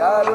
ਚਾਰ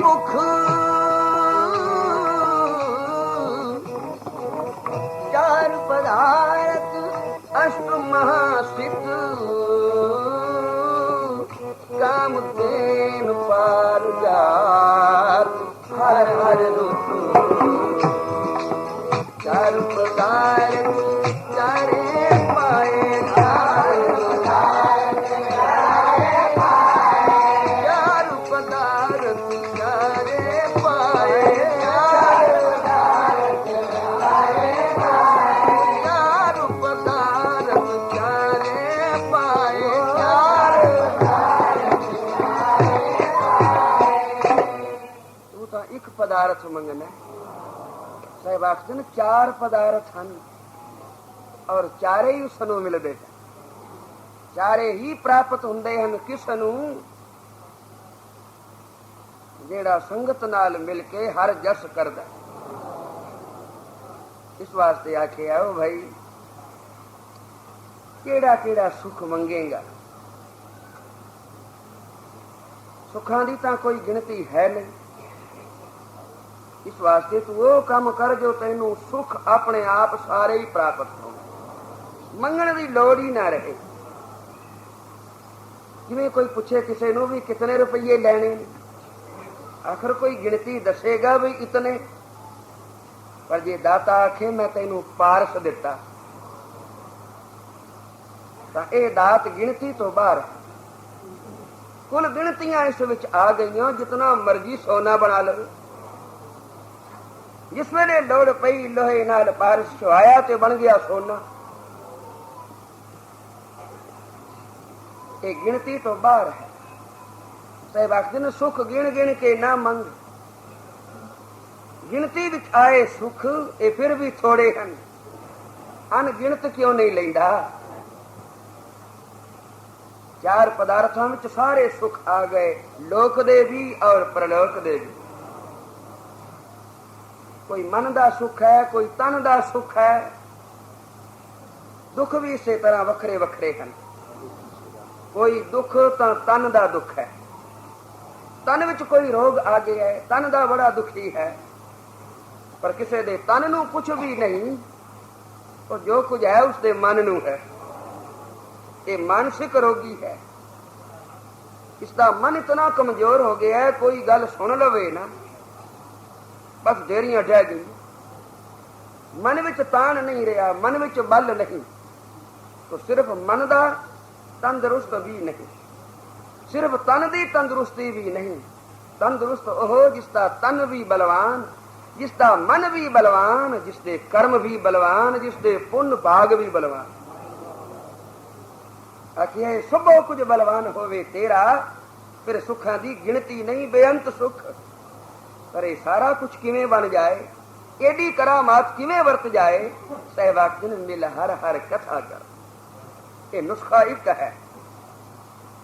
ਤੁਝੀ ਮੁਖ ਸਾਹਿਬ ਚਾਰ ਪਦਾਰਥ ਹਨ ਔਰ ਚਾਰੇ ਹੀ ਉਸ ਨੂੰ ਮਿਲਦੇ ਹਨ ਚਾਰੇ ਹੀ ਪ੍ਰਾਪਤ ਹੁੰਦੇ ਹਨ ਕਿਸ ਨੂੰ ਜਿਹੜਾ ਸੰਗਤ ਨਾਲ ਮਿਲ ਕੇ ਹਰ ਜਸ ਕਰਦਾ ਇਸ ਵਾਸਤੇ ਆਖਿਆ ਉਹ ਭਾਈ ਕਿਹੜਾ ਕਿਹੜਾ ਸੁਖ ਮੰਗੇਗਾ ਸੁੱਖਾਂ ਦੀ ਤਾਂ ਕੋਈ ਗਿਣਤੀ ਹੈ ਨਹੀਂ ਇਸ ਵਾਸਤੇ ਤੂੰ ਉਹ ਕੰਮ ਕਰ ਜੋ ਤੈਨੂੰ ਸੁਖ ਆਪਣੇ ਆਪ ਸਾਰੇ ਹੀ ਪ੍ਰਾਪਤ ਹੋਣ। ਮੰਗਣ ਦੀ ਲੋੜ ਹੀ ਨਾ ਰਹੇ। ਜਿਵੇਂ ਕੋਈ ਪੁੱਛੇ ਕਿਸੇ ਨੂੰ ਵੀ ਕਿਤਨੇ ਰੁਪਏ ਲੈਣੇ ਨੇ। ਆਖਰ ਕੋਈ ਗਿਣਤੀ ਦੱਸੇਗਾ ਵੀ ਇਤਨੇ। ਪਰ ਜੇ ਦਾਤਾ ਆਖੇ, ਮੈਂ ਤੈਨੂੰ ਪਾਰਸ ਦਿੱਤਾ। ਤਾਂ ਇਹ ਦਾਤ ਗਿਣਤੀ ਤੋਂ ਬਾਹਰ ਕੁੱਲ ਗਿਣਤੀਆਂ ਇਸ ਵਿੱਚ ਆ ਗਈਆਂ, ਜਿਤਨਾ ਮਰਜ਼ੀ ਸੋਨਾ ਬਣਾ ਲਵੇ। ਜਿਸ ਵੇਲੇ ਲੋੜ ਪਈ ਲੋਹੇ ਨਾਲ ਪਾਰਸ ਛੁਆਇਆ ਤੇ ਬਣ ਗਿਆ ਸੋਨਾ ਇਹ ਗਿਣਤੀ ਤੋਂ ਬਾਹਰ ਹੈ ਸਾਹਿਬ ਆਖਦੇ ਨੇ ਸੁੱਖ ਗਿਣ ਗਿਣ ਕੇ ਨਾ ਮੰਗ ਗਿਣਤੀ ਵਿੱਚ ਆਏ ਸੁੱਖ ਇਹ ਫਿਰ ਵੀ ਥੋੜੇ ਹਨ ਅਣਗਿਣਤ ਕਿਉਂ ਨਹੀਂ ਲੈਂਦਾ ਚਾਰ ਪਦਾਰਥਾਂ ਵਿੱਚ ਸਾਰੇ ਸੁੱਖ ਆ ਗਏ ਲੋਕ ਦੇ ਵੀ ਔਰ ਪ੍ਰਲੋਕ ਦੇ ਵੀ ਕੋਈ ਮਨ ਦਾ ਸੁੱਖ ਹੈ, ਕੋਈ ਤਨ ਦਾ ਸੁੱਖ ਹੈ। ਦੁੱਖ ਵੀ ਇਸੇ ਤਰ੍ਹਾਂ ਵੱਖਰੇ ਵੱਖਰੇ ਹਨ। ਕੋਈ ਦੁੱਖ ਤਾਂ ਤਨ ਦਾ ਦੁੱਖ ਹੈ। ਤਨ ਵਿੱਚ ਕੋਈ ਰੋਗ ਆ ਗਿਆ ਹੈ, ਤਨ ਦਾ ਬੜਾ ਦੁਖੀ ਹੈ ਪਰ ਕਿਸੇ ਦੇ ਤਨ ਨੂੰ ਕੁਝ ਵੀ ਨਹੀਂ, ਉਹ ਜੋ ਕੁਝ ਹੈ, ਉਸ ਦੇ ਮਨ ਨੂੰ ਹੈ। ਇਹ ਮਾਨਸਿਕ ਰੋਗੀ ਹੈ। ਇਸ ਦਾ ਮਨ ਇਤਨਾ ਕਮਜ਼ੋਰ ਹੋ ਗਿਆ ਹੈ, ਕੋਈ ਗੱਲ ਸੁਣ ਲਵੇ ਨਾ। ਬਸ ਦੇਰੀਆਂ ਡਹਿ ਗਈ ਮਨ ਵਿੱਚ ਤਾਣ ਨਹੀਂ ਰਿਹਾ, ਮਨ ਵਿੱਚ ਬਲ ਨਹੀਂ। ਤੋ ਸਿਰਫ ਮਨ ਦਾ ਤੰਦਰੁਸਤ ਵੀ ਨਹੀਂ। ਸਿਰਫ ਤਨ ਦੀ ਤੰਦਰੁਸਤੀ ਵੀ ਨਹੀਂ। ਤੰਦਰੁਸਤ ਉਹ ਜਿਸ ਦਾ ਤਨ ਵੀ ਬਲਵਾਨ, ਜਿਸ ਦਾ ਮਨ ਵੀ ਬਲਵਾਨ, ਜਿਸ ਦੇ ਕਰਮ ਵੀ ਬਲਵਾਨ, ਜਿਸ ਦੇ ਪੁੰਨ ਭਾਗ ਵੀ ਬਲਵਾਨ। ਆਖਿਆ ਸਭੋ ਕੁਝ ਬਲਵਾਨ ਹੋਵੇ ਤੇਰਾ, ਫਿਰ ਸੁੱਖਾਂ ਦੀ ਗਿਣਤੀ ਨਹੀਂ, ਬੇਅੰਤ ਸੁੱਖ। ਪਰ ਇਹ ਸਾਰਾ ਕੁਝ ਕਿਵੇਂ ਬਣ ਜਾਏ, ਏਡੀ ਕਰਾਮਾਤ ਕਿਵੇਂ ਵਰਤ ਜਾਏ ਸਹਿਬਾਗ ਮਿਲ ਹਰ ਹਰ ਕਥਾ ਕਰ ਇਹ ਨੁਸਖਾ ਇੱਕ ਹੈ।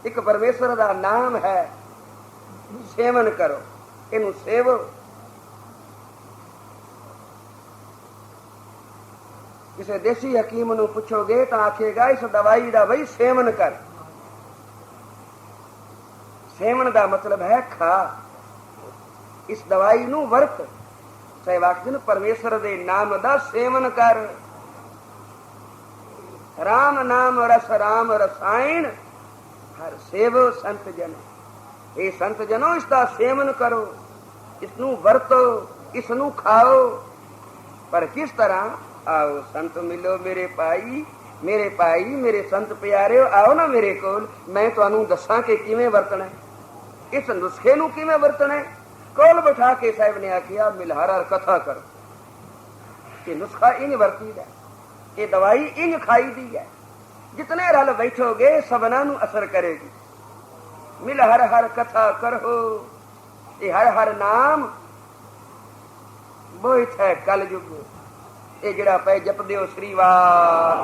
ਇੱਕ ਪਰਮੇਸ਼ਰ ਦਾ ਨਾਮ ਹੈ, ਸੇਵਨ ਕਰੋ। ਇਹਨੂੰ ਸੇਵੋ। ਕਿਸੇ ਦੇਸੀ ਹਕੀਮ ਨੂੰ ਪੁੱਛੋਗੇ ਤਾਂ ਆਖੇਗਾ, ਇਸ ਦਵਾਈ ਦਾ ਬਈ ਸੇਵਨ ਕਰ। ਸੇਵਨ ਦਾ ਮਤਲਬ ਹੈ ਖਾ। ਇਸ ਦਵਾਈ ਨੂੰ ਵਰਤ। ਸਹਿਵਾਕ ਜਨ ਪਰਮੇਸ਼ਰ ਦੇ ਨਾਮ ਦਾ ਸੇਵਨ ਕਰ। ਰਾਮ ਨਾਮ ਰਸ, ਰਾਮ ਰਸਾਇਣ, ਹਰ ਸੇਵ ਸੰਤ ਜਨ। ਇਹ ਸੰਤ ਜਨੋ, ਇਸ ਦਾ ਸੇਵਨ ਕਰੋ। ਇਸ ਨੂੰ ਵਰਤੋ ਇਸ ਨੂੰ ਖਾਓ। ਪਰ ਕਿਸ ਤਰ੍ਹਾਂ? ਆਓ ਸੰਤ ਮਿਲੋ ਮੇਰੇ ਭਾਈ ਮੇਰੇ ਭਾਈ, ਮੇਰੇ ਸੰਤ ਪਿਆਰਿਓ, ਆਓ ਨਾ ਮੇਰੇ ਕੋਲ। ਮੈਂ ਤੁਹਾਨੂੰ ਦੱਸਾਂ ਕਿ ਕਿਵੇਂ ਵਰਤਣਾ ਇਸ ਨੁਸਖੇ ਨੂੰ ਕਿਵੇਂ ਵਰਤਣਾ ਕੋਲ ਬਿਠਾ ਕੇ ਸਾਹਿਬ ਨੇ ਆਖਿਆ ਮਿਲ ਹਰ ਹਰ ਕਥਾ ਕਰੋ ਇਹ ਨੁਸਖਾ ਇੰਜ ਵਰਤੀ ਦਾ ਇਹ ਦਵਾਈ ਇੰਜ ਖਾਈ ਦੀ ਹੈ ਜਿਤਨੇ ਰਲ ਬੈਠੋਗੇ ਸਭਨਾਂ ਨੂੰ ਅਸਰ ਕਰੇਗੀ ਮਿਲ ਹਰ ਹਰ ਕਥਾ ਕਰੋ ਇਹ ਹਰ ਹਰ ਨਾਮ ਬੋਇਤ ਹੈ ਕਲ ਯੁਗ ਇਹ ਜਿਹੜਾ ਪੈ ਜਪਦੇ ਹੋ ਸ੍ਰੀਵਾਰ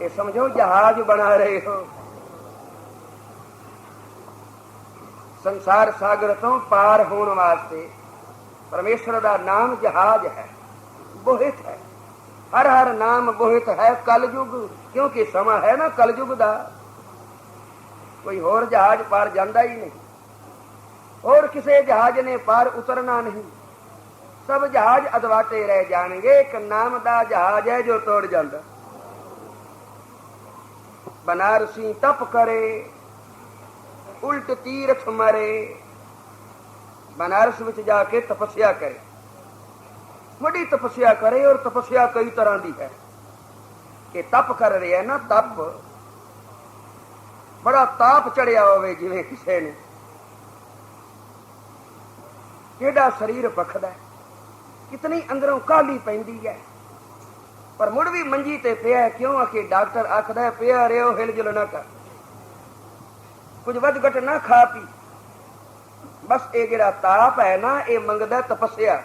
ਇਹ ਸਮਝੋ ਜਹਾਜ਼ ਬਣਾ ਰਹੇ ਹੋ ਸੰਸਾਰ ਸਾਗਰ ਤੋਂ ਪਾਰ ਹੋਣ ਵਾਸਤੇ ਪਰਮੇਸ਼ਰ ਦਾ ਨਾਮ ਜਹਾਜ਼ ਹੈ, ਬੋਹਿਤ ਹੈ। ਹਰ ਹਰ ਨਾਮ ਬੋਹਿਤ ਹੈ ਕਲਯੁਗ, ਕਿਉਂਕਿ ਸਮਾਂ ਹੈ ਨਾ ਕਲਯੁਗ ਦਾ। ਕੋਈ ਹੋਰ ਜਹਾਜ਼ ਪਾਰ ਜਾਂਦਾ ਹੀ ਨਹੀਂ। ਹੋਰ ਕਿਸੇ ਜਹਾਜ਼ ਨੇ ਪਾਰ ਉਤਰਨਾ ਨਹੀਂ। ਸਭ ਜਹਾਜ਼ ਅਦਵਾਟੇ ਰਹਿ ਜਾਣਗੇ, ਇੱਕ ਨਾਮ ਦਾ ਜਹਾਜ਼ ਹੈ ਜੋ ਤੋੜ ਜਾਂਦਾ। ਬਨਾਰਸੀ ਤਪ ਕਰੇ ਉਲਟ ਤੀਰਥ ਮਰੇ। ਬਨਾਰਸ ਵਿੱਚ ਜਾ ਕੇ ਤਪੱਸਿਆ ਕਰੇ। ਵੱਡੀ ਤਪੱਸਿਆ ਕਰੇ ਔਰ ਤਪੱਸਿਆ ਕਈ ਤਰ੍ਹਾਂ ਦੀ ਹੈ। ਕਿ ਤਪ ਕਰ ਰਿਹਾ ਨਾ ਤਪ ਬੜਾ ਤਾਪ ਚੜਿਆ ਹੋਵੇ ਜਿਵੇਂ ਕਿਸੇ ਨੇ। ਕਿਹੜਾ ਸਰੀਰ ਭਖਦਾ ਕਿਤਨੀ ਅੰਦਰੋਂ ਕਾਲੀ ਪੈਂਦੀ ਹੈ? ਪਰ ਮੁੜ ਵੀ ਮੰਜੀ ਤੇ ਪਿਆ ਕਿਉਂ ਆਖੇ ਡਾਕਟਰ ਆਖਦਾ ਹੈ, ਪਿਆ ਰਿਓ ਹਿਲ ਜੁਲ ਨਾ ਕਰ। ਕੁਝ ਵੱਧ ਘਟ ਨਾ ਖਾ ਪੀ। ਬਸ ਇਹ ਜਿਹੜਾ ਤਾਪ ਹੈ ਨਾ ਇਹ ਮੰਗਦਾ ਤਪੱਸਿਆ।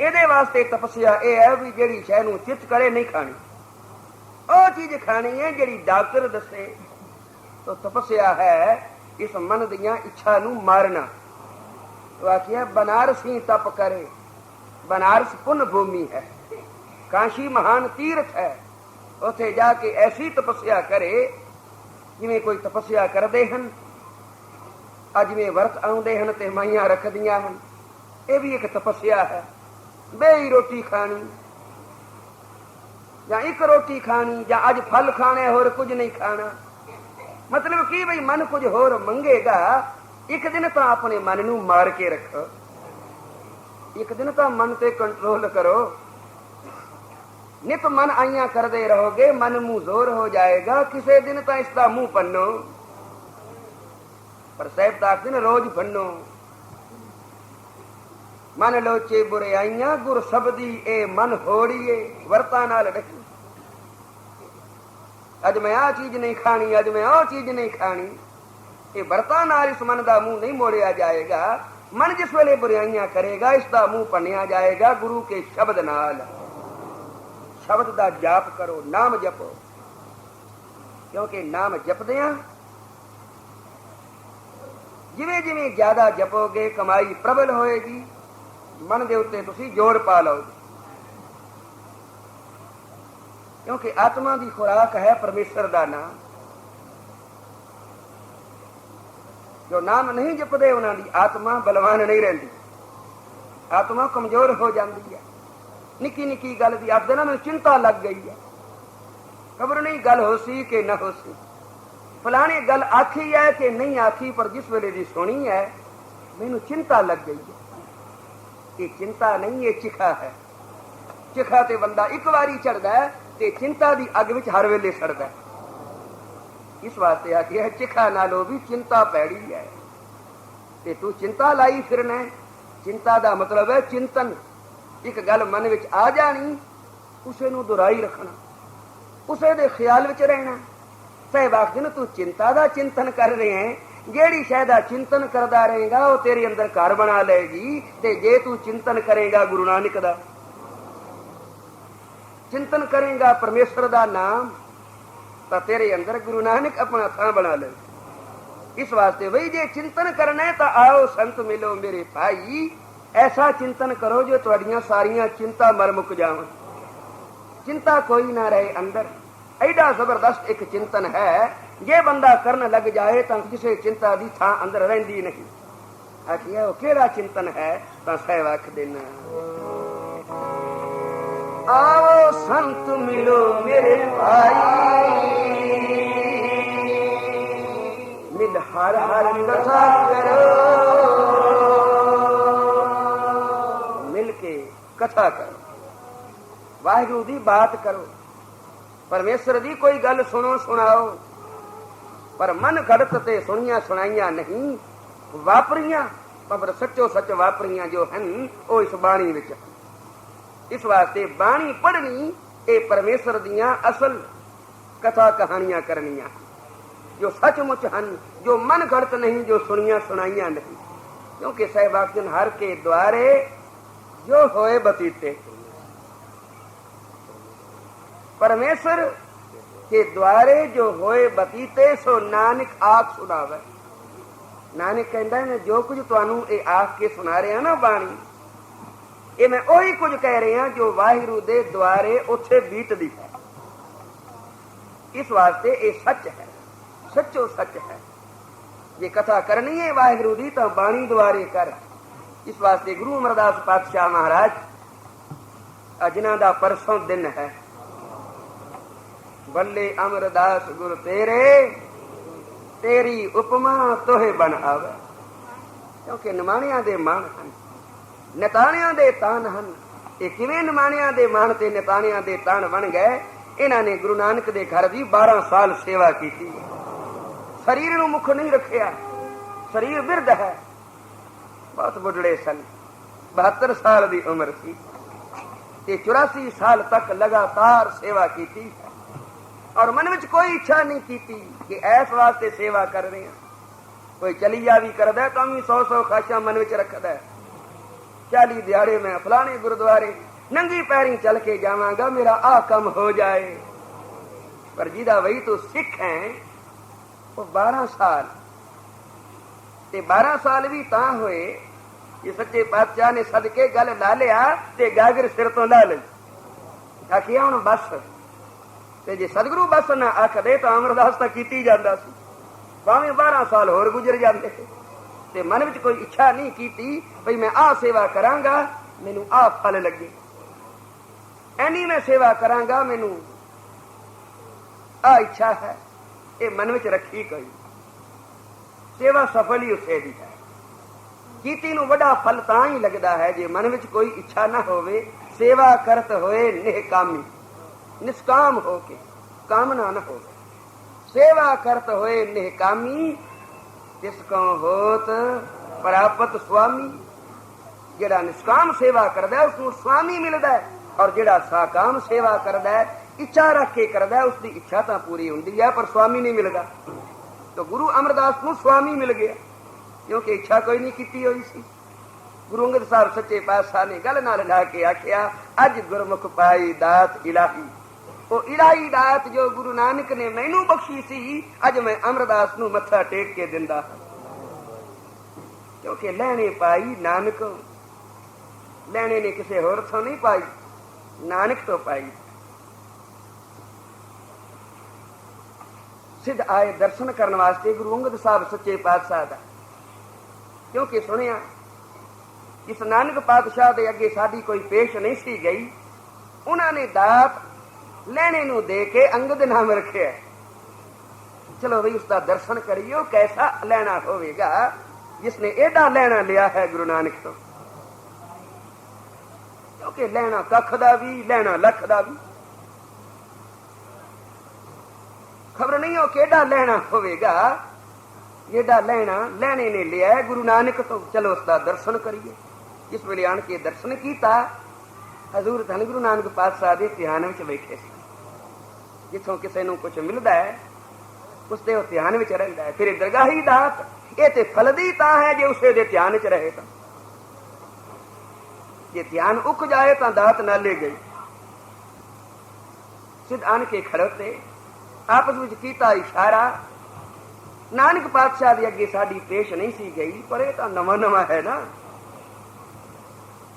ਇਹਦੇ ਵਾਸਤੇ ਤਪੱਸਿਆ ਇਹ ਹੈ ਵੀ ਜਿਹੜੀ ਸ਼ੈ ਨੂੰ ਚਿਤ ਕਰੇ, ਨਹੀਂ ਖਾਣੀ। ਉਹ ਚੀਜ਼ ਖਾਣੀ ਹੈ ਜਿਹੜੀ ਡਾਕਟਰ ਦੱਸੇ। ਤਾਂ ਤਪੱਸਿਆ ਹੈ ਇਸ ਮਨ ਦੀਆਂ ਇੱਛਾ ਨੂੰ ਮਾਰਨਾ। ਵਾਕਿਆ ਹੀ ਤਪ ਕਰੇ। ਬਨਾਰਸ ਪੁੰਨ ਭੂਮੀ ਹੈ। ਕਾਸ਼ੀ ਮਹਾਨ ਤੀਰਥ ਹੈ। ਉੱਥੇ ਜਾ ਕੇ ਐਸੀ ਤਪੱਸਿਆ ਕਰੇ ਜਿਵੇਂ ਕੋਈ ਤਪੱਸਿਆ ਕਰਦੇ ਹਨ, ਅੱਜ ਵਰਤ ਆਉਂਦੇ ਹਨ ਤੇ ਮਾਈਆਂ ਰੱਖਦੀਆਂ ਹਨ, ਇਹ ਵੀ ਇੱਕ ਤਪੱਸਿਆ ਹੈ। ਬੇਈ ਰੋਟੀ ਖਾਣੀ, ਜਾਂ ਇੱਕ ਰੋਟੀ ਖਾਣੀ, ਜਾਂ ਅੱਜ ਫਲ ਖਾਣੇ ਹੋਰ ਕੁਝ ਨਹੀਂ ਖਾਣਾ। ਮਤਲਬ ਕੀ ਬਈ ਮਨ ਕੁਝ ਹੋਰ ਮੰਗੇਗਾ? ਇੱਕ ਦਿਨ ਤਾਂ ਆਪਣੇ ਮਨ ਨੂੰ ਮਾਰ ਕੇ ਰੱਖੋ। ਇੱਕ ਦਿਨ ਤਾਂ ਮਨ ਤੇ ਕੰਟਰੋਲ ਕਰੋ। ਨਿਤ ਮਨ ਆਈਆਂ ਕਰਦੇ ਰਹੋਗੇ, ਮਨ ਮੂੰਹ ਜ਼ੋਰ ਹੋ ਜਾਏਗਾ, ਕਿਸੇ ਦਿਨ ਤਾਂ ਇਸ ਦਾ ਮੂੰਹ ਪੰਨੋ। ਪਰ ਸਾਹਿਬ ਤਾਂ ਦਿਨ ਰੋਜ਼ ਪੰਨੋ। ਮਨ ਲੋਚੇ ਬੁਰਾਈਆਂ ਗੁਰ ਸਬਦੀ ਇਹ ਮਨ ਹੋੜੀਏ, ਵਰਤਾਂ ਨਾਲ ਰੱਖੀ। ਅੱਜ ਮੈਂ ਆ ਚੀਜ਼ ਨਹੀਂ ਖਾਣੀ, ਅੱਜ ਮੈਂ ਉਹ ਚੀਜ਼ ਨਹੀਂ ਖਾਣੀ। ਇਹ ਵਰਤਾਂ ਨਾਲ ਇਸ ਮਨ ਦਾ ਮੂੰਹ ਨਹੀਂ ਮੋੜਿਆ ਜਾਏਗਾ। ਮਨ ਜਿਸ ਵੇਲੇ ਬੁਰਾਈਆਂ ਕਰੇਗਾ, ਇਸ ਦਾ ਮੂੰਹ ਪੰਨਿਆ ਜਾਏਗਾ ਗੁਰੂ ਕੇ ਸ਼ਬਦ ਨਾਲ। ਸ਼ਬਦ ਦਾ ਜਾਪ ਕਰੋ, ਨਾਮ ਜਪੋ। ਕਿਉਂਕਿ ਨਾਮ ਜਪਦੇ ਜਪਦਿਆਂ ਜਿਵੇਂ ਜਿਵੇਂ ਜ਼ਿਆਦਾ ਜਪੋਗੇ, ਕਮਾਈ ਪ੍ਰਬਲ ਹੋਏਗੀ। ਮਨ ਦੇ ਉੱਤੇ ਤੁਸੀਂ ਜੋਰ ਪਾ ਲਓਗੇ। ਕਿਉਂਕਿ ਆਤਮਾ ਦੀ ਖੁਰਾਕ ਹੈ ਪਰਮੇਸ਼ਰ ਦਾ ਨਾਮ। ਜੋ ਨਾਮ ਨਹੀਂ ਜਪਦੇ, ਉਹਨਾਂ ਦੀ ਆਤਮਾ ਬਲਵਾਨ ਨਹੀਂ ਰਹਿੰਦੀ। ਆਤਮਾ ਕਮਜ਼ੋਰ ਹੋ ਜਾਂਦੀ ਹੈ। ਨਿੱਕੀ ਨਿੱਕੀ ਗੱਲ ਦੀ ਆਖਦੇ ਨਾ ਮੈਨੂੰ ਚਿੰਤਾ ਲੱਗ ਗਈ ਹੈ। ਖਬਰ ਨਹੀਂ, ਗੱਲ ਹੋਸੀ ਕਿ ਨਾ ਹੋਸੀ ਫਲਾਣੇ ਗੱਲ ਆਖੀ ਹੈ ਕਿ ਨਹੀਂ ਆਖੀ, ਪਰ ਜਿਸ ਵੇਲੇ ਦੀ ਸੁਣੀ ਹੈ, ਮੈਨੂੰ ਚਿੰਤਾ ਲੱਗ ਗਈ ਹੈ। ਇਹ ਚਿੰਤਾ ਨਹੀਂ, ਇਹ ਚਿਖਾ ਹੈ। ਚਿਖਾ ਤੇ ਬੰਦਾ ਇੱਕ ਵਾਰੀ ਚੜਦਾ ਹੈ ਤੇ ਚਿੰਤਾ ਦੀ ਅੱਗ ਵਿੱਚ ਹਰ ਵੇਲੇ ਸੜਦਾ ਇਸ ਵਾਸਤੇ ਆਖਿਆ ਚਿਖਾ ਨਾਲੋਂ ਵੀ ਚਿੰਤਾ ਪੈੜੀ ਹੈ। ਤੇ ਤੂੰ ਚਿੰਤਾ ਲਾਈ ਫਿਰਨਾ ਚਿੰਤਾ ਦਾ ਮਤਲਬ ਹੈ ਚਿੰਤਨ। ਇੱਕ ਗੱਲ ਮਨ ਵਿੱਚ ਆ ਜਾਣੀ, ਉਸੇ ਨੂੰ ਦੁਹਰਾਈ ਰੱਖਣਾ। ਉਸੇ ਦੇ ਖਿਆਲ ਵਿੱਚ ਰਹਿਣਾ। ਸਹਿਬਾਗ ਜਨ ਤੂੰ ਚਿੰਤਾ ਦਾ ਚਿੰਤਨ ਕਰ ਰਹੇ ਹੈ। ਜਿਹੜੀ ਸ਼ੈ ਦਾ ਚਿੰਤਨ ਕਰਦਾ ਰਹੇਗਾ, ਉਹ ਤੇਰੇ ਅੰਦਰ ਘਰ ਬਣਾ ਲਏਗੀ ਤੇ ਜੇ ਤੂੰ ਚਿੰਤਨ ਕਰੇਗਾ ਗੁਰੂ ਨਾਨਕ ਦਾ, ਚਿੰਤਨ ਕਰੇਗਾ ਪਰਮੇਸ਼ਰ ਦਾ ਨਾਮ, ਤਾਂ ਤੇਰੇ ਅੰਦਰ ਗੁਰੂ ਨਾਨਕ ਆਪਣਾ ਥਾਂ ਬਣਾ ਲੈ ਇਸ ਵਾਸਤੇ ਵਈ ਜੇ ਚਿੰਤਨ ਕਰਨਾ ਹੈ, ਤਾਂ ਆਓ ਸੰਤ ਮਿਲੋ ਮੇਰੇ ਭਾਈ। ਐਸਾ ਚਿੰਤਨ ਕਰੋ ਜੋ ਤੁਹਾਡੀਆਂ ਸਾਰੀਆਂ ਚਿੰਤਾ ਮਰ ਮੁੱਕ ਜਾਵਣ ਚਿੰਤਾ ਕੋਈ ਨਾ ਰਹੇ ਅੰਦਰ। ਐਡਾ ਜ਼ਬਰਦਸਤ ਇੱਕ ਚਿੰਤਨ ਹੈ, ਜੇ ਬੰਦਾ ਕਰਨ ਲੱਗ ਜਾਏ ਤਾਂ ਕਿਸੇ ਚਿੰਤਾ ਦੀ ਥਾਂ ਅੰਦਰ ਰਹਿੰਦੀ ਨਹੀਂ। ਆਖਿਆ ਉਹ ਕਿਹੜਾ ਚਿੰਤਨ ਹੈ? ਤਾਂ ਸਹਿਵਾਖ ਦੇਣਾ। ਆਓ ਸੰਤ ਮਿਲੋ ਮੇਰੇ ਭਾਈ। ਮਿਲ ਹਰ ਹਰ ਕਥਾ ਕਰੋ। ਕਥਾ ਕਰੋ। ਵਾਹਿਗੁਰੂ ਦੀ ਬਾਤ ਕਰੋ। ਪਰਮੇਸ਼ਰ ਦੀ ਕੋਈ ਗੱਲ ਸੁਣੋ, ਸੁਣਾਓ। ਪਰ ਮਨ ਘੜਤ ਤੇ ਸੁਣੀਆਂ, ਸੁਣਾਈਆਂ ਨਹੀਂ। ਵਾਪਰੀਆਂ, ਪਰ ਸੱਚੋ ਸੱਚ ਵਾਪਰੀਆਂ ਜੋ ਹਨ, ਉਹ ਇਸ ਬਾਣੀ ਵਿੱਚ ਇਸ ਵਾਸਤੇ ਬਾਣੀ ਪੜ੍ਹਨੀ ਇਹ ਪਰਮੇਸ਼ਰ ਦੀਆਂ ਅਸਲ ਕਥਾ ਕਹਾਣੀਆਂ ਕਰਨੀਆਂ ਜੋ ਸੱਚਮੁੱਚ ਹਨ, ਜੋ ਮਨ ਘੜਤ ਨਹੀਂ, ਜੋ ਸੁਣੀਆਂ, ਸੁਣਾਈਆਂ ਨਹੀਂ। ਕਿਉਂਕਿ ਸਹਿਬਾਗਨ ਹਰ ਕੇ ਦੁਆਰੇ ਜੋ ਹੋਏ ਬਤੀਤੇ परमेश्वर के द्वारे जो होए बतीते सो नानक ਆਖ ਸੁਣਾਵੇ ਨਾਨਕ ਕਹਿੰਦਾ ਹੈ ਜੋ ਕੁਝ ਤੁਹਾਨੂੰ ਇਹ ਆਖ ਕੇ ਸੁਣਾ ਰਿਹਾ ਨਾ ਬਾਣੀ ਇਹ ਮੈਂ ਉਹੀ ਕੁਝ ਕਹਿ ਰਿਹਾ ਜੋ ਵਾਹਿਗੁਰੂ ਦੇ ਦੁਆਰੇ ਉੱਥੇ ਬੀਤਦੀ ਹੈ ਇਸ ਵਾਸਤੇ ਇਹ ਸੱਚ ਹੈ ਸੱਚੋ ਸੱਚ ਹੈ ਜੇ ਕਥਾ ਕਰਨੀ ਹੈ ਵਾਹਿਗੁਰੂ ਦੀ ਤਾਂ ਬਾਣੀ ਦੁਆਰੇ ਕਰ ਇਸ ਵਾਸਤੇ ਗੁਰੂ ਅਮਰਦਾਸ ਪਾਤਸ਼ਾਹ ਮਹਾਰਾਜ ਅਜਨਾ ਦਾ ਪਰਸੋਂ ਦਿਨ ਹੈ। ਬੱਲੇ ਅਮਰਦਾਸ ਗੁਰ ਤੇਰੇ, ਤੇਰੀ ਉਪਮਾ ਤੋਹੇ ਬਣ ਆਵੇ। ਕਿਉਂਕਿ ਨਿਮਾਣਿਆਂ ਦੇ ਮਾਣ ਹਨ, ਨਿਤਾਣਿਆਂ ਦੇ ਤਾਨ ਹਨ। ਇਹ ਕਿਵੇਂ ਨਿਮਾਣਿਆਂ ਦੇ ਮਾਣ ਤੇ ਨਤਾਣਿਆਂ ਦੇ ਤਾਨ ਬਣ ਗਏ? ਇਹਨਾਂ ਨੇ ਗੁਰੂ ਨਾਨਕ ਦੇ ਘਰ ਦੀ 12 ਸਾਲ ਸੇਵਾ ਕੀਤੀ। ਸਰੀਰ ਨੂੰ ਮੁੱਖ ਨਹੀਂ ਰੱਖਿਆ। ਸਰੀਰ ਬਿਰਧ ਹੈ। ਬਹੁਤ ਬੁੱਢੜੇ ਸਨ। 72 ਸਾਲ ਦੀ ਉਮਰ ਸੀ ਤੇ 84 ਸਾਲ ਤੱਕ ਲਗਾਤਾਰ ਸੇਵਾ ਕੀਤੀ ਔਰ ਮਨ ਵਿੱਚ ਕੋਈ ਇੱਛਾ ਨਹੀਂ ਕੀਤੀ ਕਿ ਐਸ ਵਾਸਤੇ ਸੇਵਾ ਕਰ ਰਹੇ ਹਾਂ ਕੋਈ ਚਲੀਆ ਵੀ ਕਰਦਾ ਤਾਂ ਵੀ 100 100 ਖਾਸ਼ਾਂ ਮਨ ਵਿੱਚ ਰੱਖਦਾ। ਹੈ 40 ਦਿਹਾੜੇ ਮੈਂ ਫਲਾਣੇ ਗੁਰਦੁਆਰੇ ਨੰਗੀ ਪੈਰੀ ਚੱਲ ਕੇ ਜਾਵਾਂਗਾ, ਮੇਰਾ ਆਹ ਕੰਮ ਹੋ ਜਾਏ। ਪਰ ਜਿਹਦਾ ਵਈ ਤੂੰ ਸਿੱਖ ਹੈ, ਉਹ 12 ਸਾਲ। ਤੇ 12 ਸਾਲ ਵੀ ਤਾਂ ਹੋਏ ਕਿ ਸੱਚੇ ਪਾਤਸ਼ਾਹ ਨੇ ਸਦਕੇ ਗੱਲ ਲਾ ਲਿਆ ਤੇ ਗਾਗਰ ਸਿਰ ਤੋਂ ਲਾ ਲਈ। ਆਖਿਆ ਹੁਣ ਬਸ। ਤੇ ਜੇ ਸਤਿਗੁਰੂ ਬਸ ਨਾ ਆਖਦੇ ਤਾਂ ਅਮਰਦਾਸ ਤਾਂ ਕੀਤੀ ਜਾਂਦਾ ਸੀ। ਭਾਵੇਂ 12 ਸਾਲ ਹੋਰ ਗੁਜ਼ਰ ਜਾਂਦੇ। ਤੇ ਮਨ ਵਿੱਚ ਕੋਈ ਇੱਛਾ ਨਹੀਂ ਕੀਤੀ ਭਈ ਮੈਂ ਆਹ ਸੇਵਾ ਕਰਾਂਗਾ, ਮੈਨੂੰ ਆਹ ਫਲ ਲੱਗੇ। ਐਨੀ ਮੈਂ ਸੇਵਾ ਕਰਾਂਗਾ, ਮੈਨੂੰ ਆ ਇੱਛਾ ਹੈ। ਇਹ ਮਨ ਵਿੱਚ ਰੱਖੀ ਕੋਈ। ਸੇਵਾ ਸਫਲ ਹੀ ਉਸੇ ਦੀ ਹੈ। ਕੀਤੀ ਨੂੰ ਵੱਡਾ ਫਲ ਤਾਂ ਹੀ ਲੱਗਦਾ ਹੈ ਜੇ ਮਨ ਵਿੱਚ ਕੋਈ ਇੱਛਾ ਨਾ ਹੋਵੇ, ਸੇਵਾ ਕਰਤ ਹੋਏ ਨਿਹਕਾਮੀ ਨਿਸਕਾਮ ਹੋ ਕੇ, ਕਾਮਨਾ ਨਾ ਹੋਵੇ। ਸੇਵਾ ਕਰਤ ਹੋਏ ਨਿਹਕਾਮੀ ਜਿਸ ਕੋ ਹੋਤ ਪ੍ਰਾਪਤ ਸੁਆਮੀ। ਜਿਹੜਾ ਨਿਸਕਾਮ ਸੇਵਾ ਕਰਦਾ ਹੈ ਉਸ ਨੂੰ ਸੁਆਮੀ ਮਿਲਦਾ ਹੈ। ਔਰ ਜਿਹੜਾ ਸਾਕਾਮ ਸੇਵਾ ਕਰਦਾ ਹੈ, ਇੱਛਾ ਰੱਖ ਕੇ ਕਰਦਾ ਹੈ ਉਸ ਦੀ ਇੱਛਾ ਤਾਂ ਪੂਰੀ ਹੁੰਦੀ ਹੈ, ਪਰ ਸੁਆਮੀ ਨਹੀਂ ਮਿਲਦਾ। ਤਾਂ ਗੁਰੂ ਅਮਰਦਾਸ ਨੂੰ ਸੁਆਮੀ ਮਿਲ ਗਿਆ। ਕਿਉਂਕਿ ਇੱਛਾ ਕੋਈ ਨਹੀਂ ਕੀਤੀ ਹੋਈ ਸੀ। ਗੁਰੂ ਅੰਗਦ ਸਾਹਿਬ ਸੱਚੇ ਪਾਤਸ਼ਾਹ ਨੇ ਗੱਲ ਨਾਲ ਲਾ ਕੇ ਆਖਿਆ, ਅੱਜ ਗੁਰਮੁਖ ਪਾਈ ਦਾਤ ਇਲਾਹੀ। ਉਹ ਇਲਾਹੀ ਦਾਤ ਜੋ ਗੁਰੂ ਨਾਨਕ ਨੇ ਮੈਨੂੰ ਬਖਸ਼ੀ ਸੀ, ਅੱਜ ਮੈਂ ਅਮਰਦਾਸ ਨੂੰ ਮੱਥਾ ਟੇਕ ਕੇ ਦਿੰਦਾ ਕਿਉਂਕਿ ਲੈਣੇ ਪਾਈ ਨਾਨਕ, ਲੈਣੇ ਨੇ ਕਿਸੇ ਹੋਰ ਤੋਂ ਨਹੀਂ ਪਾਈ, ਨਾਨਕ ਤੋਂ ਪਾਈ। ਸਿੱਧ ਆਏ ਦਰਸ਼ਨ ਕਰਨ ਵਾਸਤੇ ਗੁਰੂ ਅੰਗਦ ਸਾਹਿਬ ਸੱਚੇ ਪਾਤਸ਼ਾਹ ਦਾ। ਕਿਉਂਕਿ ਸੁਣਿਆ ਇਸ ਨਾਨਕ ਪਾਤਸ਼ਾਹ ਦੇ ਅੱਗੇ ਸਾਡੀ ਕੋਈ ਪੇਸ਼ ਨਹੀਂ ਸੀ ਗਈ, ਉਹਨਾਂ ਨੇ ਦਾਤ ਲੈਣੇ ਨੂੰ ਦੇ ਕੇ ਅੰਗਦ ਨਾਮ ਰੱਖਿਆ। ਚਲੋ ਵੀ ਉਸ ਦਾ ਦਰਸ਼ਨ ਕਰੀਓ, ਕੈਸਾ ਲੈਣਾ ਹੋਵੇਗਾ? ਜਿਸ ਨੇ ਇਹਦਾ ਲੈਣਾ ਲਿਆ ਹੈ ਗੁਰੂ ਨਾਨਕ ਤੋਂ। ਕਿਉਂਕਿ ਲੈਣਾ ਕੱਖ ਦਾ ਵੀ, ਲੈਣਾ ਲੱਖ ਦਾ ਵੀ। ਖਬਰ ਨਹੀਂ ਉਹ ਕਿਹੜਾ ਲੈਣਾ ਹੋਵੇਗਾ? ਜਿਹੜਾ ਲੈਣਾ, ਲੈਣੇ ਨੇ ਲਿਆ। ਗੁਰੂ ਨਾਨਕ ਤੋਂ ਚਲੋ ਉਸ ਦਾ ਦਰਸ਼ਨ ਕਰੀਏ। ਇਸ ਵੇਲੇ ਆਣ ਕੇ ਦਰਸ਼ਨ ਕੀਤਾ। ਹਜ਼ੂਰ ਧੰਨ ਗੁਰੂ ਨਾਨਕ ਪਾਤਸ਼ਾਹ ਦੇ ਧਿਆਨ ਵਿੱਚ ਬੈਠੇ ਸੀ। ਜਿੱਥੋਂ ਕਿਸੇ ਨੂੰ ਕੁਝ ਮਿਲਦਾ ਹੈ ਉਸ ਦੇ ਧਿਆਨ ਵਿੱਚ ਰਹਿੰਦਾ ਹੈ। ਫਿਰ ਦਰਗਾਹੀ ਦਾਤ, ਇਹ ਤੇ ਫਲਦੀ ਤਾਂ ਹੈ ਜੇ ਉਸੇ ਦੇ ਧਿਆਨ 'ਚ ਰਹੇ ਤਾਂ। ਜੇ ਧਿਆਨ ਉੱਕ ਜਾਏ ਤਾਂ ਦਾਤ ਨਾ ਲੈ ਗਈ। ਸਿੱਧ ਆਣ ਕੇ ਖੜੋਤੇ, ਆਪਸ ਵਿੱਚ ਕੀਤਾ ਇਸ਼ਾਰਾ। ਨਾਨਕ ਪਾਤਸ਼ਾਹ ਦੇ ਅੱਗੇ ਸਾਡੀ ਪੇਸ਼ ਨਹੀਂ ਸੀ ਗਈ, ਪਰ ਇਹ ਤਾਂ ਨਵਾਂ ਨਵਾਂ ਹੈ ਨਾ।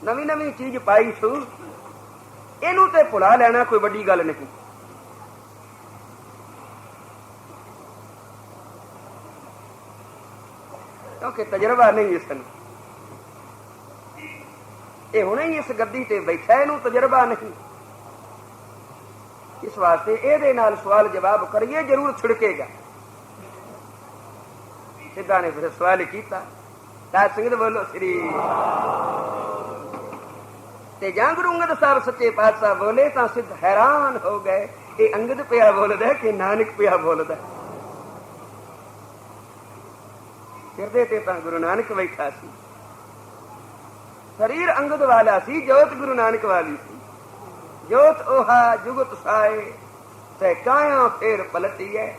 ਨਵੀਂ ਨਵੀਂ ਚੀਜ਼ ਪਾਈ ਸੂ। ਇਹਨੂੰ ਤੇ ਭੁਲਾ ਲੈਣਾ ਕੋਈ ਵੱਡੀ ਗੱਲ ਨਹੀਂ। ਕਿਉਂਕਿ ਤਜਰਬਾ ਨਹੀਂ ਇਸ ਨੂੰ। ਇਹ ਹੁਣੇ ਹੀ ਇਸ ਗੱਦੀ ਤੇ ਬੈਠਾ, ਇਹਨੂੰ ਤਜਰਬਾ ਨਹੀਂ। ਇਸ ਵਾਸਤੇ ਇਹਦੇ ਨਾਲ ਸਵਾਲ ਜਵਾਬ ਕਰੀਏ, ਜ਼ਰੂਰ ਛਿੜਕੇਗਾ। ਸਿੱਧਾ ਨੇ ਫਿਰ ਸਵਾਲ ਕੀਤਾ। ਤਾਂ ਸਿੰਘ ਬੋਲੋ, ਸ੍ਰੀ ਤੇ ਜਾਂ ਗੁਰੂ ਅੰਗਦ ਸਾਹਿਬ ਸੱਚੇ ਪਾਤਸ਼ਾਹ ਬੋਲੇ ਤਾਂ ਸਿੱਧ ਹੈਰਾਨ ਹੋ ਗਏ। ਇਹ ਅੰਗਦ ਪਿਆ ਬੋਲਦਾ ਕਿ ਨਾਨਕ ਪਿਆ ਬੋਲਦਾ ਫਿਰਦੇ ਤੇ ਤਾਂ ਗੁਰੂ ਨਾਨਕ ਬੈਠਾ ਸੀ। ਸਰੀਰ ਅੰਗਦ ਵਾਲਾ ਸੀ, ਜੋਤ ਗੁਰੂ ਨਾਨਕ ਵਾਲੀ ਸੀ। ਜੋਤ 오ਹਾ ਜੁਗਤ ਸਾਏ, ਤੇ ਕਾਇਆ ਫੇਰ ਪਲਟੀ ਹੈ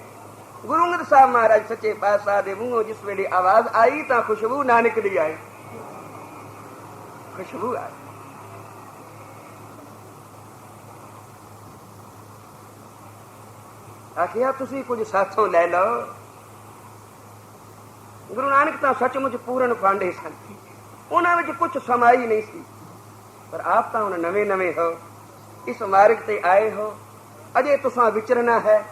ਗੁਰੂ ਅੰਗਦ ਸਾਹਿਬ ਮਹਾਰਾਜ ਸੱਚੇ ਪਾਤਸ਼ਾਹ ਦੇ ਮੂੰਹੋਂ ਜਿਸ ਵੇਲੇ ਆਵਾਜ਼ ਆਈ ਤਾਂ ਖੁਸ਼ਬੂ ਨਾਨਕ ਦੀ ਆਈ। ਖੁਸ਼ਬੂ ਆਈ। ਆਖਿਆ, ਤੁਸੀਂ ਕੁਝ ਸਾਥੋਂ ਲੈ ਲਓ। ਗੁਰੂ ਨਾਨਕ ਤਾਂ ਸੱਚਮੁੱਚ ਪੂਰਨ ਪਾਂਡੇ ਸਨ। ਉਹਨਾਂ ਵਿੱਚ ਕੁਝ ਸਮਾਈ ਨਹੀਂ ਸੀ। ਪਰ ਆਪ ਤਾਂ ਹੁਣ ਨਵੇਂ ਨਵੇਂ ਹੋ। ਇਸ ਮਾਰਗ ਤੇ ਆਏ ਹੋ। ਅਜੇ ਤੁਸੀਂ ਵਿਚਰਨਾ ਹੈ।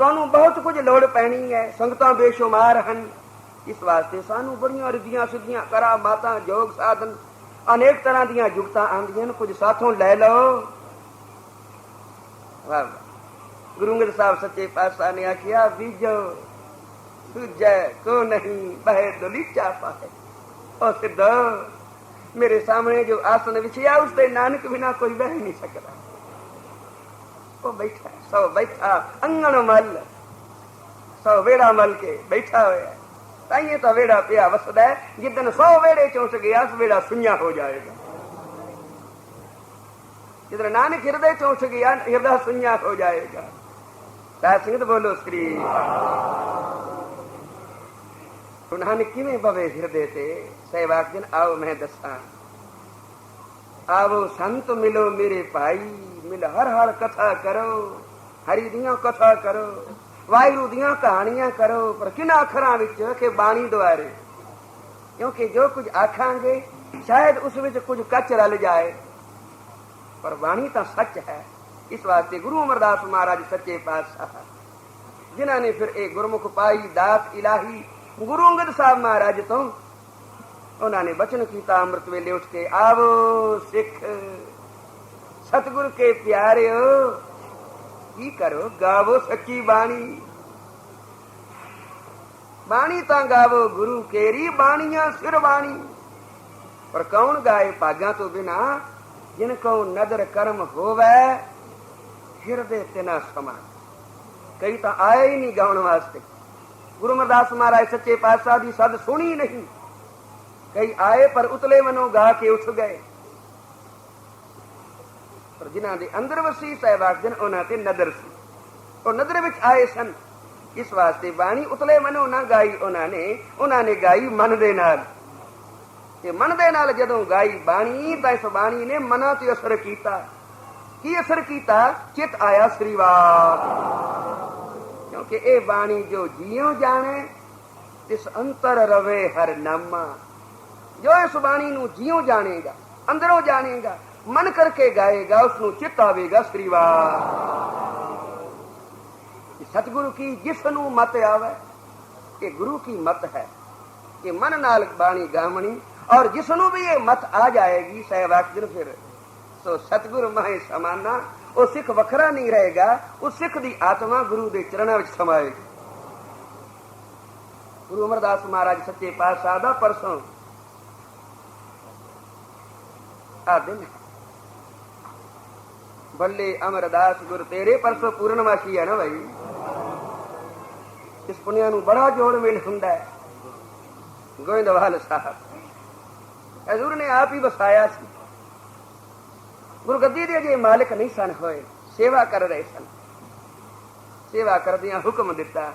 ਤੁਹਾਨੂੰ ਬਹੁਤ ਕੁਝ ਲੋੜ ਪੈਣੀ ਹੈ। ਸੰਗਤਾਂ ਬੇਸ਼ੁਮਾਰ ਹਨ। ਇਸ ਵਾਸਤੇ ਸਾਨੂੰ ਬੜੀਆਂ ਰਿਧੀਆਂ ਸਿੱਧੀਆਂ ਕਰਾ, ਮਾਤਾ ਜੋਗ ਸਾਧਨ, ਅਨੇਕ ਤਰ੍ਹਾਂ ਦੀਆਂ ਜੁਗਤਾਂ ਆਉਂਦੀਆਂ ਨੇ, ਕੁਝ ਸਾਥੋਂ ਲੈ ਲਓ। ਵਾਹ। ਗੁਰੂ ਅੰਗਦ ਸਾਹਿਬ ਸੱਚੇ ਪਾਤਸ਼ਾਹ ਨੇ ਆਖਿਆ, ਬੀਜੋ, ਦੂਜੈ ਕੋ ਨਹੀਂ, ਬਹਿ ਦਲੀਚਾ ਪਾਏ ਉਹ ਸਿੱਧਾ ਮੇਰੇ ਸਾਹਮਣੇ ਜੋ ਆਸਨ ਵਿਛਿਆ ਉਸ ਤੇ ਨਾਨਕ ਬਿਨਾ ਕੋਈ ਬਹਿ ਨਹੀਂ ਸਕਦਾ। ਉਹ ਬੈਠਾ ਸੋ ਬੈਠਾ ਅੰਗਣ ਮਲ ਸੋ ਵੇੜਾ ਮਲ ਕੇ ਬੈਠਾ ਹੋਇਆ ਤਾਈਏ ਤਾਂ ਵੇੜਾ ਪਿਆ ਵਸਦਾ ਜਿੱਦਨ ਸੋ ਵੇੜੇ ਚੋਂ ਗਿਆ ਉਸ ਵੇੜਾ ਸੁਣਿਆ ਹੋ ਜਾਏਗਾ ਜਿੱਦਨ ਨਾਨਕ ਹਿਰਦੇ ਚੋਂ ਗਿਆ ਹਿਰਦਾ ਸੁਣਿਆ ਹੋ ਜਾਏਗਾ ਤਾਂ ਸਿੰਘ ਬੋਲੋ ਸ੍ਰੀ ਉਹਨਾਂ ਨੇ ਕਿਵੇਂ ਬਵੇ ਹਿਰਦੇ ਤੇ ਸਹਿਵਾਕ ਜਨ ਆਓ ਮੈਂ ਦੱਸਾਂ ਆਵੋ ਸੰਤ ਮਿਲੋ ਮੇਰੇ ਭਾਈ ਮਿਲ ਹਰ ਹਰ ਕਥਾ ਕਰੋ, ਹਰੀ ਦੀਆਂ ਕਥਾ ਕਰੋ, ਵਾਹਿਗੁਰੂ ਦੀਆਂ ਕਹਾਣੀਆਂ ਕਰੋ, ਪਰ ਕਿਨਾਂ ਅੱਖਰਾਂ ਵਿੱਚ ਕਿ ਬਾਣੀ ਦੁਆਰੇ? ਕਿਉਂਕਿ ਜੋ ਕੁਝ ਆਖਾਂਗੇ, ਸ਼ਾਇਦ ਉਸ ਵਿੱਚ ਕੁਝ ਕੱਚ ਰਲ ਜਾਏ। ਪਰ ਬਾਣੀ ਤਾਂ ਸੱਚ ਹੈ। ਇਸ ਵਾਸਤੇ ਗੁਰੂ ਅਮਰਦਾਸ ਮਹਾਰਾਜ ਸੱਚੇ ਪਾਤਸ਼ਾਹ ਜਿਨ੍ਹਾਂ ਨੇ ਫਿਰ ਇਹ ਗੁਰਮੁਖ ਪਾਈ, ਦਾਤ ਇਲਾਹੀ, ਗੁਰੂ ਅੰਗਦ ਸਾਹਿਬ ਮਹਾਰਾਜ ਤੋਂ। ਉਹਨਾਂ ਨੇ ਬਚਨ ਕੀਤਾ, ਅੰਮ੍ਰਿਤ ਵੇਲੇ ਉੱਠ ਕੇ, ਆਵੋ ਸਿੱਖ! ਸਤਿਗੁਰ ਕੇ ਪਿਆਰਿਓ, ਕੀ ਕਰੋ? ਗਾਵੋ ਸੱਚੀ ਬਾਣੀ। ਬਾਣੀ ਤਾਂ ਗਾਵੋ ਗੁਰੂ ਕੇਰੀ, ਬਾਣੀਆਂ ਸਿਰ ਬਾਣੀ। ਪਰ ਕੌਣ ਗਾਏ ਭਾਗਾਂ ਤੋਂ ਬਿਨਾ? ਜਿਨ ਕੋ ਨਦਰ ਕਰਮ ਹੋਵੇ, ਹਿਰਦੇ ਤੇ ਨਾ ਸਮਾ। ਕਈ ਤਾਂ ਆਏ ਹੀ ਨਹੀਂ ਗਾਉਣ ਵਾਸਤੇ। ਗੁਰੂ ਅਮਰਦਾਸ ਮਹਾਰਾਜ ਸੱਚੇ ਪਾਤਸ਼ਾਹ ਦੀ ਸਦ ਸੁਣੀ ਨਹੀਂ। ਕਈ ਆਏ ਪਰ ਉਤਲੇ ਮਨੋਂ ਗਾ ਕੇ ਉੱਠ ਗਏ। ਪਰ ਜਿਨ੍ਹਾਂ ਦੇ ਅੰਦਰ ਵਸੀ ਸਹਿਬਾਗ ਉਹਨਾਂ ਤੇ ਨਦਰ ਸੀ। ਉਹ ਨਦਰ ਵਿੱਚ ਆਏ ਸਨ। ਇਸ ਵਾਸਤੇ ਬਾਣੀ ਉਤਲੇ ਮਨੋਂ ਨਾ ਗਾਈ ਉਹਨਾਂ ਨੇ ਉਹਨਾਂ ਨੇ ਗਾਈ ਮਨ ਦੇ ਨਾਲ। ਤੇ ਮਨ ਦੇ ਨਾਲ ਜਦੋਂ ਗਾਈ ਬਾਣੀ, ਤਾਂ ਇਸ ਬਾਣੀ ਨੇ ਮਨਾਂ ਤੇ ਅਸਰ ਕੀਤਾ। ਕੀ ਅਸਰ ਕੀਤਾ? ਚਿਤ ਆਇਆ ਸ੍ਰੀਵਾਰ ਕਿਉਂਕਿ ਇਹ ਬਾਣੀ ਜੋ ਜੀਉ ਜਾਣੇ, ਤਿਸ ਅੰਤਰ ਰਵੇ ਹਰ ਨਾਮਾ। ਜੋ ਇਸ ਬਾਣੀ ਨੂੰ ਜੀਉ ਜਾਣੇਗਾ, ਅੰਦਰੋਂ ਜਾਣੇਗਾ ਮਨ ਕਰਕੇ ਗਾਏਗਾ ਉਸ ਨੂੰ ਚਿੱਤ ਆਵੇਗਾ ਸ੍ਰੀਵਾਰ ਸਤਿਗੁਰੂ ਕੀ ਜਿਸ ਨੂੰ ਮਤ ਆਵੇ, ਇਹ ਗੁਰੂ ਕੀ ਮਤ ਹੈ। ਕਿ ਮਨ ਨਾਲ ਬਾਣੀ ਗਾਵਣੀ, ਔਰ ਜਿਸ ਨੂੰ ਵੀ ਇਹ ਮਤ ਆ ਜਾਏਗੀ ਸਹਿਵਾਕ ਦਿਨ ਫਿਰ, ਸੋ ਸਤਿਗੁਰ ਮਹਿ ਸਮਾਨਾ, ਉਹ ਸਿੱਖ ਵੱਖਰਾ ਨਹੀਂ ਰਹੇਗਾ, ਉਹ ਸਿੱਖ ਦੀ ਆਤਮਾ ਗੁਰੂ ਦੇ ਚਰਨਾਂ ਵਿੱਚ ਸਮਾਏਗੀ। ਗੁਰੂ ਅਮਰਦਾਸ ਮਹਾਰਾਜ ਸੱਚੇ ਪਾਤਸ਼ਾਹ ਦਾ ਪਰਸੋਂ ਆ ਦਿਨ ਬੱਲੇ ਅਮਰਦਾਸ ਗੁਰ ਤੇਰੇ ਪਰਸੋਂ ਪੂਰਨਮਾਸ਼ੀ ਹੈ ਨਾ ਭਾਈ ਇਸ ਪੁੰਨਿਆ ਨੂੰ ਬੜਾ ਜੋੜ ਮਿਲ ਹੁੰਦਾ ਹੈ। ਗੋਇੰਦਵਾਲ ਸਾਹਿਬ ਹਜ਼ੂਰ ਨੇ ਆਪ ਹੀ ਵਸਾਇਆ ਸੀ। ਗੁਰਗੱਦੀ ਦੇ ਅਜੇ ਮਾਲਕ ਨਹੀਂ ਸਨ ਹੋਏ, ਸੇਵਾ ਕਰ ਰਹੇ ਸਨ। ਸੇਵਾ ਕਰਦਿਆਂ ਹੁਕਮ ਦਿੱਤਾ,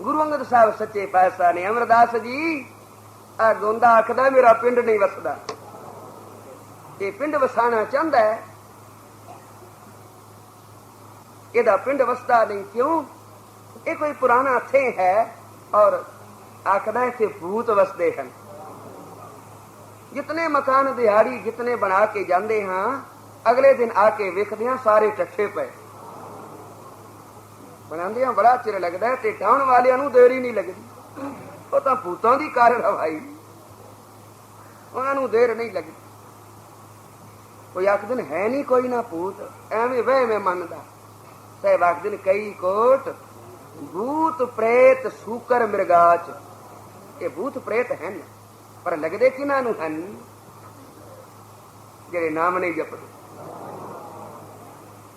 ਗੁਰੂ ਅੰਗਦ ਸਾਹਿਬ ਸੱਚੇ ਪਾਤਸ਼ਾਹ ਨੇ ਅਮਰਦਾਸ ਜੀ ਆ ਗੋਂਦਾ ਆਖਦਾ, ਮੇਰਾ ਪਿੰਡ ਨਹੀਂ ਵਸਦਾ। ਇਹ ਪਿੰਡ ਵਸਾਣਾ ਚਾਹੁੰਦਾ ਹੈ ਇਹਦਾ ਪਿੰਡ ਵਸਦਾ ਨਹੀਂ ਕਿਉਂ? ਇਹ ਕੋਈ ਪੁਰਾਣਾ ਥੇ ਹੈ ਔਰ ਆਖਦਾ ਇੱਥੇ ਭੂਤ ਵਸਦੇ ਹਨ। ਜਿਤਨੇ ਮਕਾਨ ਦਿਹਾੜੀ ਜਿਤਨੇ ਬਣਾ ਕੇ ਜਾਂਦੇ ਹਾਂ, ਅਗਲੇ ਦਿਨ ਆ ਕੇ ਵੇਖਦੇ ਹਾਂ ਸਾਰੇ ਟੱਠੇ ਪਏ। ਬਣਾਉਂਦੇ ਹਾਂ, ਬੜਾ ਚਿਰ ਲੱਗਦਾ ਤੇ ਢਾਉਣ ਵਾਲਿਆਂ ਨੂੰ ਦੇਰ ਹੀ ਨਹੀਂ ਲੱਗਦੀ। ਉਹ ਤਾਂ ਭੂਤਾਂ ਦੀ ਕਾਰ ਹਵਾਈ ਉਹਨਾਂ ਨੂੰ ਦੇਰ ਨਹੀਂ ਲੱਗਦੀ। ਕੋਈ ਆਖਦੇ ਨੇ ਹੈ, ਨਹੀਂ, ਕੋਈ ਨਾ ਭੂਤ, ਐਵੇਂ ਵਹਿ ਮੈਂ ਮੰਨਦਾ। ਸਹਿਬ ਆਖਦੇ ਨੇ ਕਈ ਕੋਟ ਭੂਤ ਪ੍ਰੇਤ ਸੂਕਰ ਮਿਰਗਾਚ। ਇਹ ਭੂਤ ਪ੍ਰੇਤ ਹਨ, ਪਰ ਲੱਗਦੇ ਕਿਨਾਂ ਨੂੰ ਹਨ? ਜਿਹੜੇ ਨਾਮ ਨਹੀਂ ਜਪਦੇ।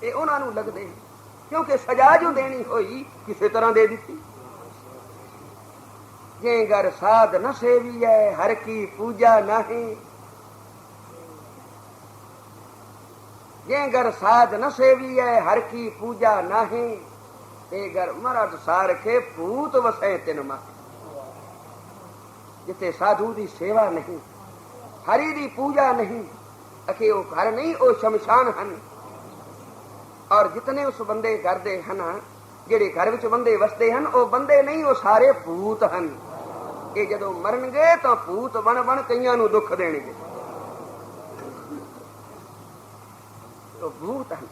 ਇਹ ਉਹਨਾਂ ਨੂੰ ਲੱਗਦੇ ਕਿਉਂਕਿ ਸਜ਼ਾ ਜੋ ਦੇਣੀ ਹੋਈ, ਕਿਸੇ ਤਰ੍ਹਾਂ ਦੇ ਦਿੱਤੀ। ਜੇ ਗਰ ਸਾਧ ਨ ਸੇਵੀਐ, ਹਰ ਕੀ ਪੂਜਾ ਨਹੀਂ ਜੇ ਘਰ ਸਾਧ ਨ ਹੈ ਹਰ ਕੀ ਪੂਜਾ ਨਹੀਂ ਤੇ ਘਰ ਮਰਦ ਸਾਰਖੇ ਭੂਤ ਵਸੈ ਤਿਨ ਮਾ ਜਿੱਥੇ ਸਾਧੂ ਦੀ ਸੇਵਾ ਨਹੀਂ ਹਰੀ ਦੀ ਪੂਜਾ ਨਹੀਂ ਅਖੇ ਉਹ ਘਰ ਨਹੀਂ ਉਹ ਸ਼ਮਸ਼ਾਨ ਹਨ ਔਰ ਜਿਤਨੇ ਉਸ ਬੰਦੇ ਘਰ ਦੇ ਹਨ ਜਿਹੜੇ ਘਰ ਵਿੱਚ ਬੰਦੇ ਵਸਦੇ ਹਨ ਉਹ ਬੰਦੇ ਨਹੀਂ ਉਹ ਸਾਰੇ ਭੂਤ ਹਨ ਇਹ ਜਦੋਂ ਮਰਨਗੇ ਤਾਂ ਭੂਤ ਬਣ ਬਣ ਕਈਆਂ ਨੂੰ ਦੁੱਖ ਦੇਣਗੇ भूत है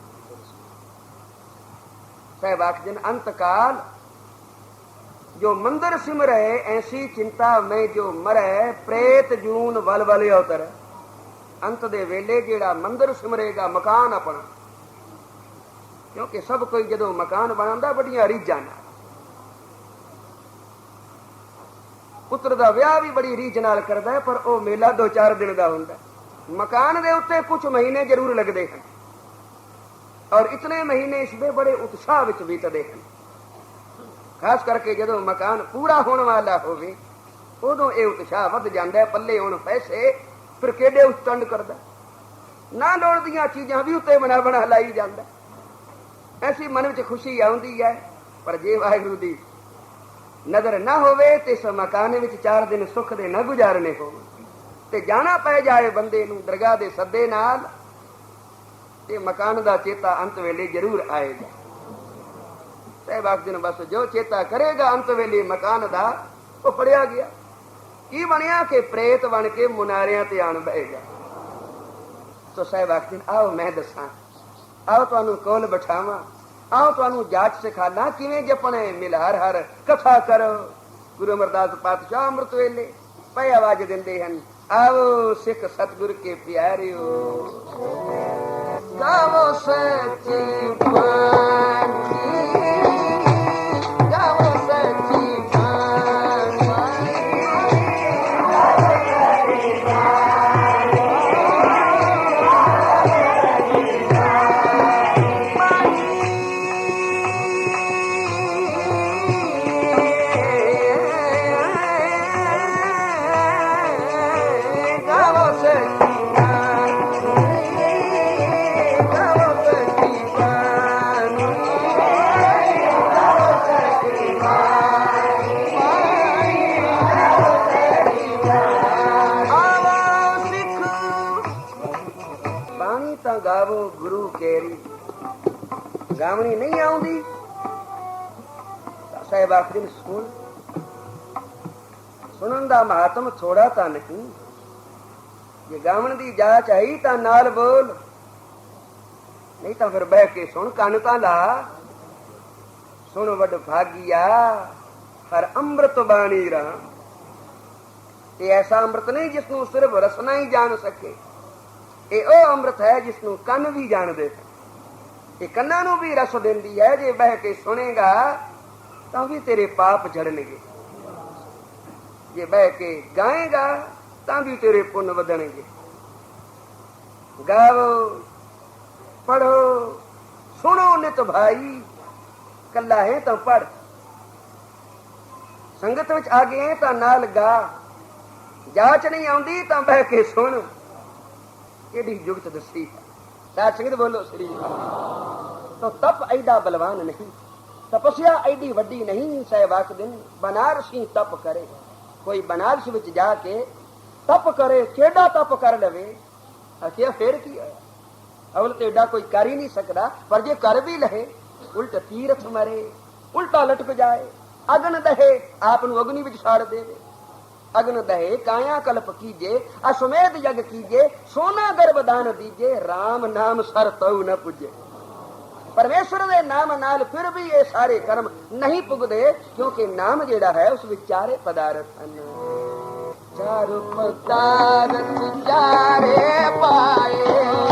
सहबाक दिन अंत काल जो मंदिर सिमर है ऐसी चिंता में जो मरे प्रेत जून वल वल अवतर ਅੰਤ ਦੇ ਵੇਲੇ ਜਿਹੜਾ ਮੰਦਰ ਸਿਮਰੇਗਾ ਮਕਾਨ ਆਪਣਾ ਕਿਉਂਕਿ ਸਭ ਕੋਈ ਜਦੋਂ ਮਕਾਨ ਬਣਾਉਂਦਾ ਬੜੀਆਂ ਰੀਝਾਂ ਨਾਲ ਪੁੱਤਰ ਦਾ ਵਿਆਹ ਵੀ ਬੜੀ ਰੀਝ ਨਾਲ ਕਰਦਾ ਹੈ ਪਰ ਉਹ ਮੇਲਾ 2-4 ਦਿਨ ਦਾ ਹੁੰਦਾ ਮਕਾਨ ਦੇ ਉੱਤੇ ਕੁਝ ਮਹੀਨੇ ਜ਼ਰੂਰ ਲੱਗਦੇ ਹਨ ਔਰ ਇਤਨੇ ਮਹੀਨੇ ਇਸ ਦੇ ਬੜੇ ਉਤਸ਼ਾਹ ਵਿੱਚ ਬੀਤਦੇ ਹਨ। ਖਾਸ ਕਰਕੇ ਜਦੋਂ ਮਕਾਨ ਪੂਰਾ ਹੋਣ ਵਾਲਾ ਹੋਵੇ, ਉਦੋਂ ਇਹ ਉਤਸ਼ਾਹ ਵੱਧ ਜਾਂਦਾ ਪੱਲੇ ਹੁਣ ਪੈਸੇ ਫਿਰ ਕਿਹੜੇ ਉਸਟੰਡ ਕਰਦਾ? ਨਾ ਲੋੜ ਦੀਆਂ ਚੀਜ਼ਾਂ ਵੀ ਉੱਤੇ ਬਣਾ ਬਣਾ ਲਾਈ ਜਾਂਦਾ। ਐਸੀ ਮਨ ਵਿੱਚ ਖੁਸ਼ੀ ਆਉਂਦੀ ਹੈ, ਪਰ ਜੇ ਵਾਹਿਗੁਰੂ ਦੀ ਨਜ਼ਰ ਨਾ ਹੋਵੇ ਤੇ ਇਸ ਮਕਾਨ ਵਿੱਚ ਚਾਰ ਦਿਨ ਸੁੱਖ ਦੇ ਨਾ ਗੁਜ਼ਾਰਨੇ ਹੋਣ। ਤੇ ਜਾਣਾ ਪੈ ਜਾਏ ਬੰਦੇ ਨੂੰ ਦਰਗਾਹ ਦੇ ਸੱਦੇ ਨਾਲ ਤੇ ਮਕਾਨ ਦਾ ਚੇਤਾ ਅੰਤ ਵੇਲੇ ਜ਼ਰੂਰ ਆਏਗਾ। ਸਹਿਬਾਕ ਦਿਨ ਬਸ ਜੋ ਚੇਤਾ ਕਰੇਗਾ ਅੰਤ ਵੇਲੇ ਮਕਾਨ ਦਾ, ਉਹ ਪੜਿਆ ਗਿਆ। ਕੀ ਬਣਿਆ ਕਿ ਪ੍ਰੇਤ ਬਣ ਕੇ ਮੁਨਾਰਿਆਂ ਤੇ ਆਣ ਬਹਿਗਾ ਸੋ ਸਹਿਬਾਕ ਦਿਨ ਆਓ ਮੈਂ ਦੱਸਾਂ, ਆਓ ਤੁਹਾਨੂੰ ਕੋਲ ਬਿਠਾਵਾਂ, ਆਓ ਤੁਹਾਨੂੰ ਜਾਚ ਸਿਖਾਣਾ ਕਿਵੇਂ ਜਪਣੇ ਮਿਲ ਹਰ ਹਰ ਕਥਾ ਕਰੋ। ਗੁਰੂ ਅਮਰਦਾਸ ਪਾਤਸ਼ਾਹ ਅੰਮ੍ਰਿਤ ਵੇਲੇ ਪਏ ਆਵਾਜ਼ ਦਿੰਦੇ ਹਨ, ਆਓ ਸਿੱਖ ਸਤਿਗੁਰ ਕੇ ਪਿਆਰਿਓ। ਗਾਵੋ ਸੱਚੀ ਬਾਣੀ ਤਾਂ ਸਾਹਿਬ ਸੁਣ। ਸੁਣਨ ਦਾ ਮਹਾਤਮ ਥੋੜਾ ਤਾਂ ਨਹੀਂ। ਜੇ ਗਾਵਣ ਦੀ ਜਾਚ ਆਈ ਤਾਂ ਨਾਲ ਬੋਲ। ਨਹੀਂ ਤਾਂ ਫਿਰ ਬਹਿ ਕੇ ਸੁਣ ਕੰਨ ਤਾਂ ਲਾ। ਸੁਣ ਵੱਡ ਭਾਗੀਆ, ਹਰ ਅੰਮ੍ਰਿਤ ਬਾਣੀ ਰਾਮ। ਇਹ ਐਸਾ ਅੰਮ੍ਰਿਤ ਨਹੀਂ ਜਿਸ ਨੂੰ ਸਿਰਫ ਰਸਨਾ ਹੀ ਜਾਣ ਸਕੇ। ਇਹ ਉਹ ਅੰਮ੍ਰਿਤ ਹੈ ਜਿਸ ਨੂੰ ਕੰਨ ਵੀ ਜਾਣਦੇ ਇਹ ਕੰਨਾਂ ਨੂੰ ਵੀ ਰਸ ਦਿੰਦੀ ਹੈ, ਜੇ ਬਹਿ ਕੇ ਸੁਣੇਗਾ ਤਾਂ ਵੀ ਤੇਰੇ ਪਾਪ ਜੜਨਗੇ। ਜੇ ਬਹਿ ਕੇ ਗਾਏਗਾ, ਤਾਂ ਵੀ ਤੇਰੇ ਪੁੰਨ ਵਧਣਗੇ। ਗਾਵੋ ਪੜੋ ਸੁਣੋ ਨਿਤ ਭਾਈ ਕੱਲਾ ਹੈ ਤਾਂ ਪੜ ਸੰਗਤ ਵਿੱਚ ਆ ਗਏ ਤਾਂ ਨਾਲ ਗਾ। ਜਾਚ ਨਹੀਂ ਆਉਂਦੀ ਤਾਂ ਬਹਿ ਕੇ ਸੁਣ। ਕਿਹੜੀ ਜੁਗਤ ਦੱਸੀ? ਸਾਧ ਸੰਗਤ ਬੋਲੋ, ਸ੍ਰੀ ਤਾਂ ਤਪ ਐਡਾ ਬਲਵਾਨ ਨਹੀਂ। ਤਪਸਿਆ ਐਡੀ ਵੱਡੀ ਨਹੀਂ ਸਹਿਬਾਕ ਦਿਨ, ਬਨਾਰਸੀ ਤਪ ਕਰੇ। ਕੋਈ ਬਨਾਰਸ ਵਿੱਚ ਜਾ ਕੇ ਤਪ ਕਰੇ, ਕਿਹੜਾ ਤਪ ਕਰ ਲਵੇ? ਅਖਿਆ ਫੇਰ ਕੀ ਹੋਇਆ? ਅਵਲ ਤੇ ਏਡਾ ਕੋਈ ਕਰ ਹੀ ਨਹੀਂ ਸਕਦਾ, ਪਰ ਜੇ ਕਰ ਵੀ ਲਹੇ, ਉਲਟ ਤੀਰਥ ਮਰੇ, ਉਲਟਾ ਲਟਕ ਜਾਏ, ਅਗਨ ਦਹੇ, ਆਪ ਨੂੰ ਅਗਨੀ ਵਿੱਚ ਛਾੜ ਦੇਵੇ। ਅਗਨ ਦਹੇ, ਕਾਇਆ ਕਲਪ ਕੀਜੇ, ਅਸਮੇਧ ਜਗ ਕੀਜੇ, ਸੋਨਾ ਗਰਭਦਾਨ ਦੀਜੇ RAM ਨਾਮ ਸਰ ਤਉ ਨ ਪੁਜੇ। ਪਰਮੇਸ਼ਰ ਦੇ ਨਾਮ ਨਾਲ ਫਿਰ ਵੀ ਇਹ ਸਾਰੇ ਕਰਮ ਨਹੀਂ ਪੁੱਗਦੇ, ਕਿਉਂਕਿ ਨਾਮ ਜਿਹੜਾ ਹੈ ਉਸ ਵਿੱਚ ਚਾਰੇ ਪਦਾਰਥ ਹਨ। ਚਾਰ ਪਦਾਰਥ ਚਾਰੇ ਪਾਏ।